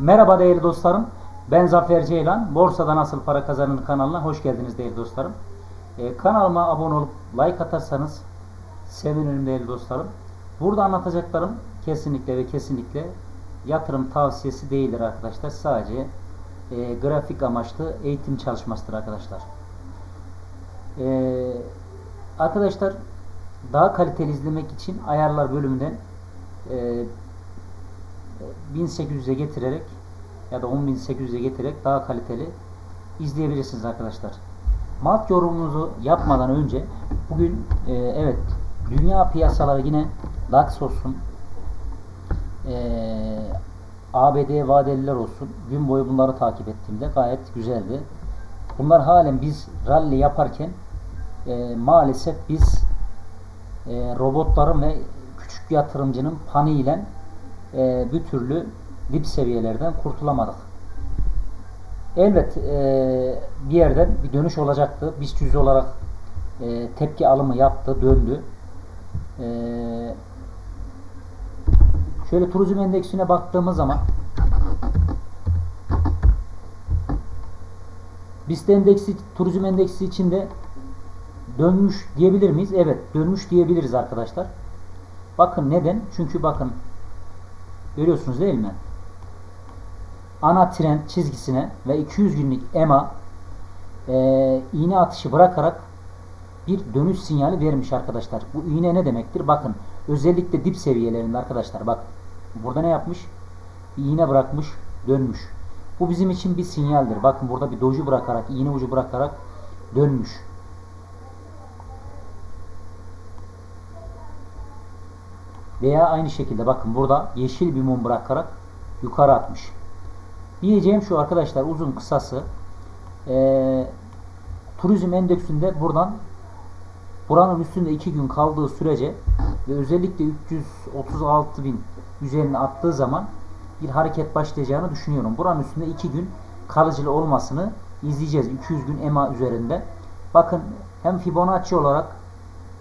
Merhaba değerli dostlarım. Ben Zafer Ceylan. Borsada Nasıl Para Kazanır kanalına hoş geldiniz değerli dostlarım. Ee, kanalıma abone olup like atarsanız sevinirim değerli dostlarım. Burada anlatacaklarım kesinlikle ve kesinlikle yatırım tavsiyesi değildir arkadaşlar. Sadece e, grafik amaçlı eğitim çalışmasıdır arkadaşlar. Ee, arkadaşlar daha kaliteli izlemek için ayarlar bölümünden e, 1800'e getirerek ya da 10800'e getirerek daha kaliteli izleyebilirsiniz arkadaşlar. Malt yorumunuzu yapmadan önce bugün e, evet dünya piyasaları yine DAX olsun e, ABD vadeliler olsun gün boyu bunları takip ettiğimde gayet güzeldi. Bunlar halen biz rally yaparken e, maalesef biz e, robotların ve küçük yatırımcının paniğiyle e, bir türlü dip seviyelerden kurtulamadık. Elbet e, bir yerden bir dönüş olacaktı. BIST 100 olarak e, tepki alımı yaptı, döndü. E, şöyle turizm endeksine baktığımız zaman BIST endeksi, turizm endeksi içinde dönmüş diyebilir miyiz? Evet, dönmüş diyebiliriz arkadaşlar. Bakın neden? Çünkü bakın görüyorsunuz değil mi? Ana trend çizgisine ve 200 günlük EMA e, iğne atışı bırakarak bir dönüş sinyali vermiş arkadaşlar. Bu iğne ne demektir? Bakın özellikle dip seviyelerinde arkadaşlar bak burada ne yapmış? Bir iğne bırakmış, dönmüş. Bu bizim için bir sinyaldir. Bakın burada bir doju bırakarak, iğne ucu bırakarak dönmüş. Veya aynı şekilde bakın burada yeşil bir mum bırakarak yukarı atmış. Diyeceğim şu arkadaşlar uzun kısası e, turizm endeksinde buradan buranın üstünde 2 gün kaldığı sürece ve özellikle 336 bin üzerine attığı zaman bir hareket başlayacağını düşünüyorum. Buranın üstünde 2 gün kalıcılı olmasını izleyeceğiz. 200 gün EMA üzerinde. Bakın hem Fibonacci olarak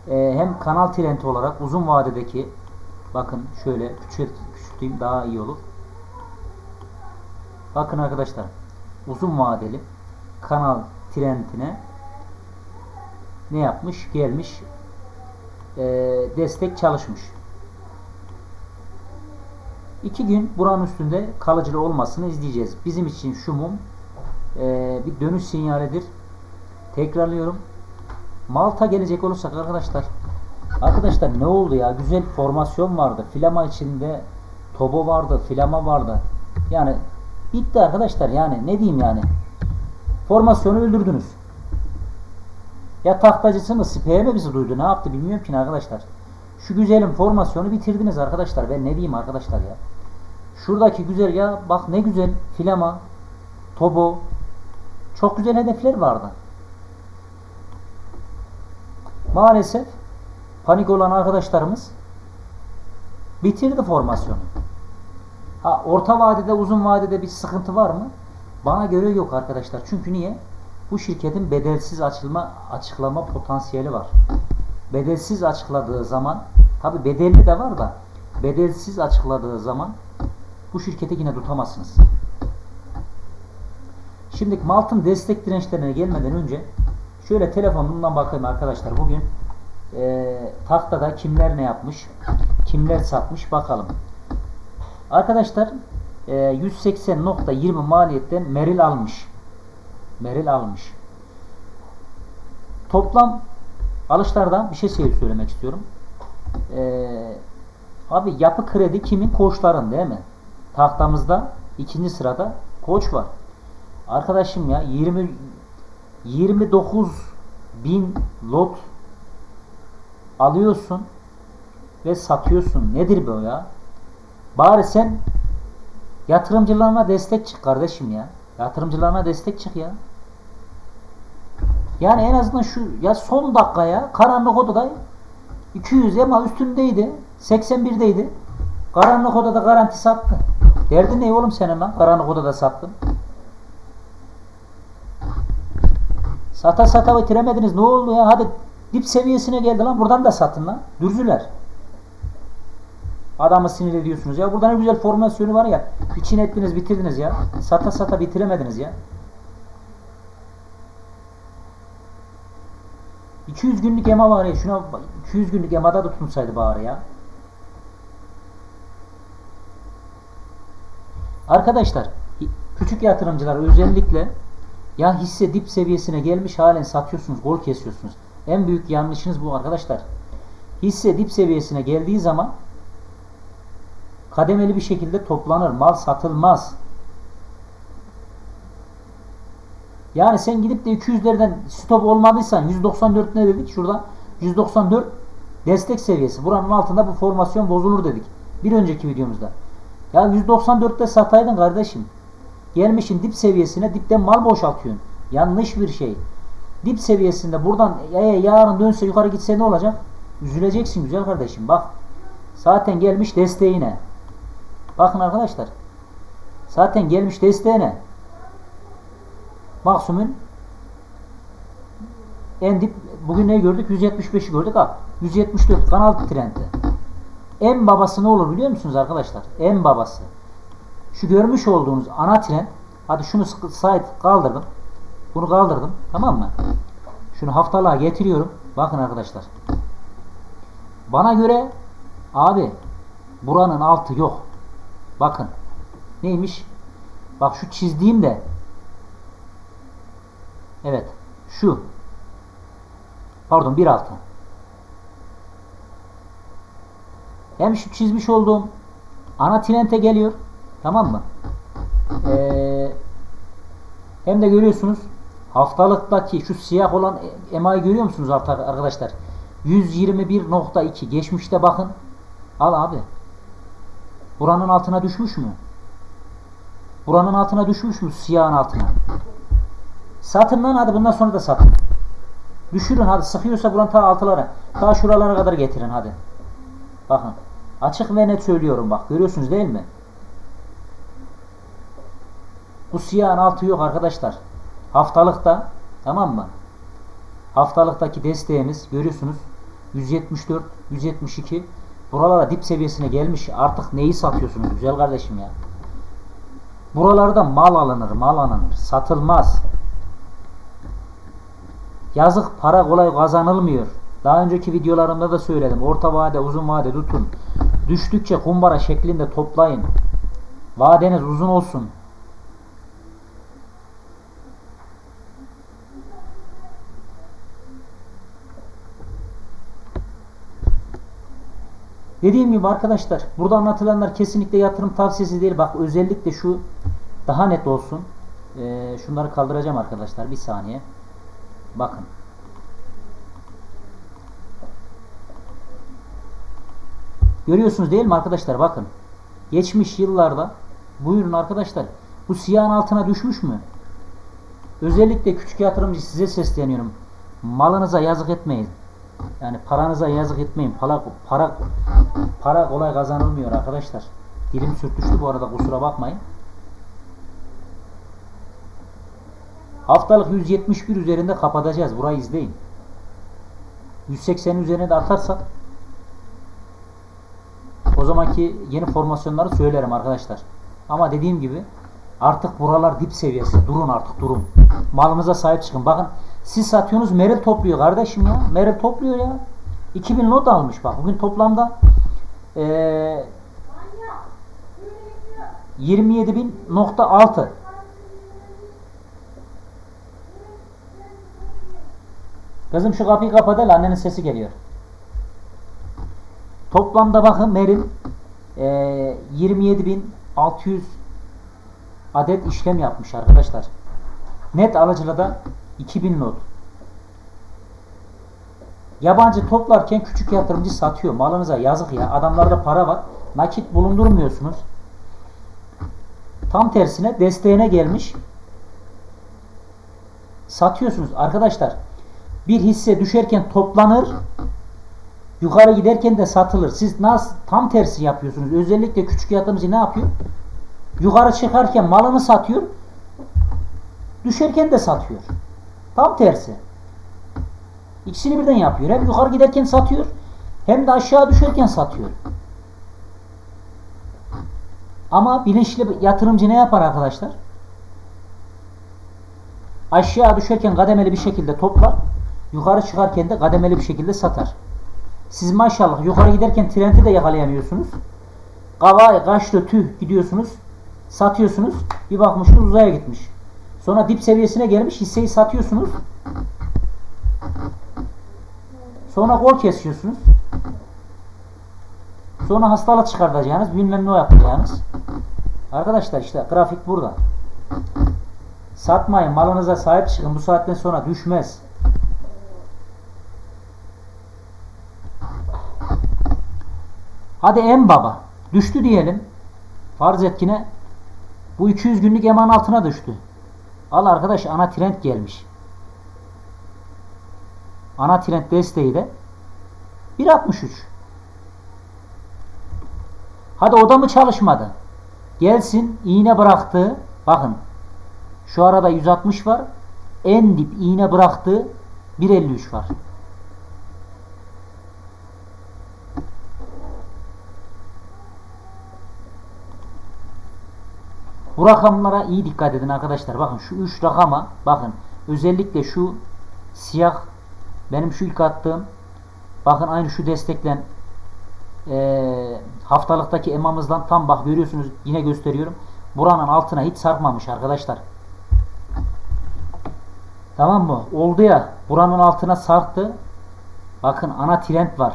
e, hem kanal trendi olarak uzun vadedeki bakın şöyle küçült, küçülteyim daha iyi olur. Bakın arkadaşlar uzun vadeli kanal trendine ne yapmış? Gelmiş e, destek çalışmış. İki gün buranın üstünde kalıcılı olmasını izleyeceğiz. Bizim için şu mum e, bir dönüş sinyalidir. Tekrarlıyorum. Malta gelecek olursak arkadaşlar arkadaşlar ne oldu ya? Güzel formasyon vardı. Filama içinde Tobo vardı. Filama vardı. Yani bitti arkadaşlar yani ne diyeyim yani. Formasyonu öldürdünüz. Ya tahtacısı mı speye mi bizi duydu ne yaptı bilmiyorum ki arkadaşlar. Şu güzelim formasyonu bitirdiniz arkadaşlar. Ben ne diyeyim arkadaşlar ya. Şuradaki güzel ya bak ne güzel filama, tobo. Çok güzel hedefler vardı. Maalesef panik olan arkadaşlarımız bitirdi formasyonu. Ha, orta vadede uzun vadede bir sıkıntı var mı? Bana göre yok arkadaşlar. Çünkü niye? Bu şirketin bedelsiz açılma açıklama potansiyeli var. Bedelsiz açıkladığı zaman tabi bedelli de var da bedelsiz açıkladığı zaman bu şirketi yine tutamazsınız. Şimdi Malt'ın destek dirençlerine gelmeden önce şöyle telefonumdan bakayım arkadaşlar. Bugün e, tahtada kimler ne yapmış, kimler satmış bakalım. Arkadaşlar e, 180.20 maliyetten Meril almış. Meril almış. Toplam alışlardan bir şey söylemek istiyorum. Ee, abi yapı kredi kimin? Koçların değil mi? Tahtamızda ikinci sırada koç var. Arkadaşım ya 20 29 bin lot alıyorsun ve satıyorsun. Nedir bu ya? Bari sen yatırımcılarına destek çık kardeşim ya. Yatırımcılarına destek çık ya. Yani en azından şu ya son dakikaya karanlık odada 200 ama üstündeydi. 81'deydi. Karanlık odada garanti sattı. Derdi ne oğlum senin lan? Karanlık odada sattın. Sata sata bitiremediniz. Ne oldu ya? Hadi dip seviyesine geldi lan. Buradan da satın lan. Dürzüler. Adamı sinir ediyorsunuz. Ya burada ne güzel formasyonu var ya. İçine ettiniz bitirdiniz ya. Sata sata bitiremediniz ya. 200 günlük ema var ya. Şuna bak, 200 günlük emada da tutunsaydı bari ya. Arkadaşlar küçük yatırımcılar özellikle ya hisse dip seviyesine gelmiş halen satıyorsunuz, gol kesiyorsunuz. En büyük yanlışınız bu arkadaşlar. Hisse dip seviyesine geldiği zaman kademeli bir şekilde toplanır. Mal satılmaz. Yani sen gidip de 200'lerden stop olmadıysan 194 ne dedik? Şurada 194 destek seviyesi. Buranın altında bu formasyon bozulur dedik. Bir önceki videomuzda. Ya 194'te sataydın kardeşim. Gelmişin dip seviyesine dipten mal boşaltıyorsun. Yanlış bir şey. Dip seviyesinde buradan e, yarın dönse yukarı gitse ne olacak? Üzüleceksin güzel kardeşim bak. Zaten gelmiş desteğine. Bakın arkadaşlar. Zaten gelmiş desteğine. Maksimum en dip bugün ne gördük? 175'i gördük ha. 174 kanal trendi. En babası ne olur biliyor musunuz arkadaşlar? En babası. Şu görmüş olduğunuz ana trend. Hadi şunu side kaldırdım. Bunu kaldırdım. Tamam mı? Şunu haftalığa getiriyorum. Bakın arkadaşlar. Bana göre abi buranın altı yok. Bakın. Neymiş? Bak şu çizdiğim de Evet. Şu. Pardon bir altı. Hem şu çizmiş olduğum ana trende geliyor. Tamam mı? Ee, hem de görüyorsunuz haftalıktaki şu siyah olan EMA'yı görüyor musunuz arkadaşlar? 121.2 geçmişte bakın. Al abi. Buranın altına düşmüş mü? Buranın altına düşmüş mü siyahın altına? Satın lan hadi bundan sonra da satın. Düşürün hadi sıkıyorsa buranın ta altılara. Ta şuralara kadar getirin hadi. Bakın. Açık ve net söylüyorum bak. Görüyorsunuz değil mi? Bu siyahın altı yok arkadaşlar. Haftalıkta tamam mı? Haftalıktaki desteğimiz görüyorsunuz 174, 172 buralara dip seviyesine gelmiş. Artık neyi satıyorsunuz güzel kardeşim ya? Buralarda mal alınır, mal alınır. Satılmaz. Yazık para kolay kazanılmıyor. Daha önceki videolarımda da söyledim. Orta vade, uzun vade tutun. Düştükçe kumbara şeklinde toplayın. Vadeniz uzun olsun. Dediğim gibi arkadaşlar burada anlatılanlar kesinlikle yatırım tavsiyesi değil. Bak özellikle şu daha net olsun. Ee, şunları kaldıracağım arkadaşlar. Bir saniye. Bakın. Görüyorsunuz değil mi arkadaşlar? Bakın. Geçmiş yıllarda buyurun arkadaşlar. Bu siyahın altına düşmüş mü? Özellikle küçük yatırımcı size sesleniyorum. Malınıza yazık etmeyin. Yani paranıza yazık etmeyin. Para para para kolay kazanılmıyor arkadaşlar. Dilim sürtüştü bu arada kusura bakmayın. Haftalık 171 üzerinde kapatacağız. Burayı izleyin. 180 üzerine de atarsak o zamanki yeni formasyonları söylerim arkadaşlar. Ama dediğim gibi artık buralar dip seviyesi. Durun artık durun. Malınıza sahip çıkın. Bakın siz satıyorsunuz Meril topluyor kardeşim ya. Meril topluyor ya. 2000 lot almış bak. Bugün toplamda ee, 27.000.6 Kızım şu kapıyı kapat hele annenin sesi geliyor. Toplamda bakın Meril e, 27.600 adet işlem yapmış arkadaşlar. Net alıcıda da 2000 not. Yabancı toplarken küçük yatırımcı satıyor. Malınıza yazık ya. Adamlarda para var. Nakit bulundurmuyorsunuz. Tam tersine desteğine gelmiş. Satıyorsunuz. Arkadaşlar bir hisse düşerken toplanır. Yukarı giderken de satılır. Siz nasıl tam tersi yapıyorsunuz. Özellikle küçük yatırımcı ne yapıyor? Yukarı çıkarken malını satıyor. Düşerken de satıyor. Tam tersi. İkisini birden yapıyor. Hem yukarı giderken satıyor hem de aşağı düşerken satıyor. Ama bilinçli yatırımcı ne yapar arkadaşlar? Aşağı düşerken kademeli bir şekilde toplar. Yukarı çıkarken de kademeli bir şekilde satar. Siz maşallah yukarı giderken trendi de yakalayamıyorsunuz. Kavay, kaşlı, tüh gidiyorsunuz. Satıyorsunuz. Bir bakmışsınız uzaya gitmiş. Sonra dip seviyesine gelmiş hisseyi satıyorsunuz. Sonra gol kesiyorsunuz. Sonra hastalık çıkartacağınız bilmem ne yapacağınız. Arkadaşlar işte grafik burada. Satmayın malınıza sahip çıkın bu saatten sonra düşmez. Hadi en baba düştü diyelim. Farz etkine bu 200 günlük eman altına düştü. Al arkadaş ana trend gelmiş. Ana trend desteği de 1.63. Hadi o da mı çalışmadı? Gelsin iğne bıraktı. Bakın şu arada 160 var. En dip iğne bıraktı 1.53 var. Bu rakamlara iyi dikkat edin arkadaşlar. Bakın şu 3 rakama bakın. Özellikle şu siyah benim şu ilk attığım bakın aynı şu destekten eee, haftalıktaki emamızdan tam bak görüyorsunuz yine gösteriyorum. Buranın altına hiç sarkmamış arkadaşlar. Tamam mı? Oldu ya buranın altına sarktı. Bakın ana trend var.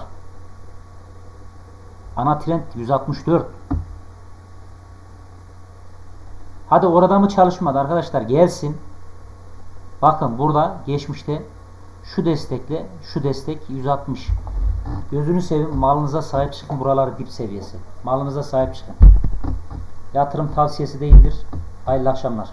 Ana trend 164. Hadi orada mı çalışmadı arkadaşlar gelsin. Bakın burada geçmişte şu destekle şu destek 160. Gözünü seveyim malınıza sahip çıkın buraları dip seviyesi. Malınıza sahip çıkın. Yatırım tavsiyesi değildir. Hayırlı akşamlar.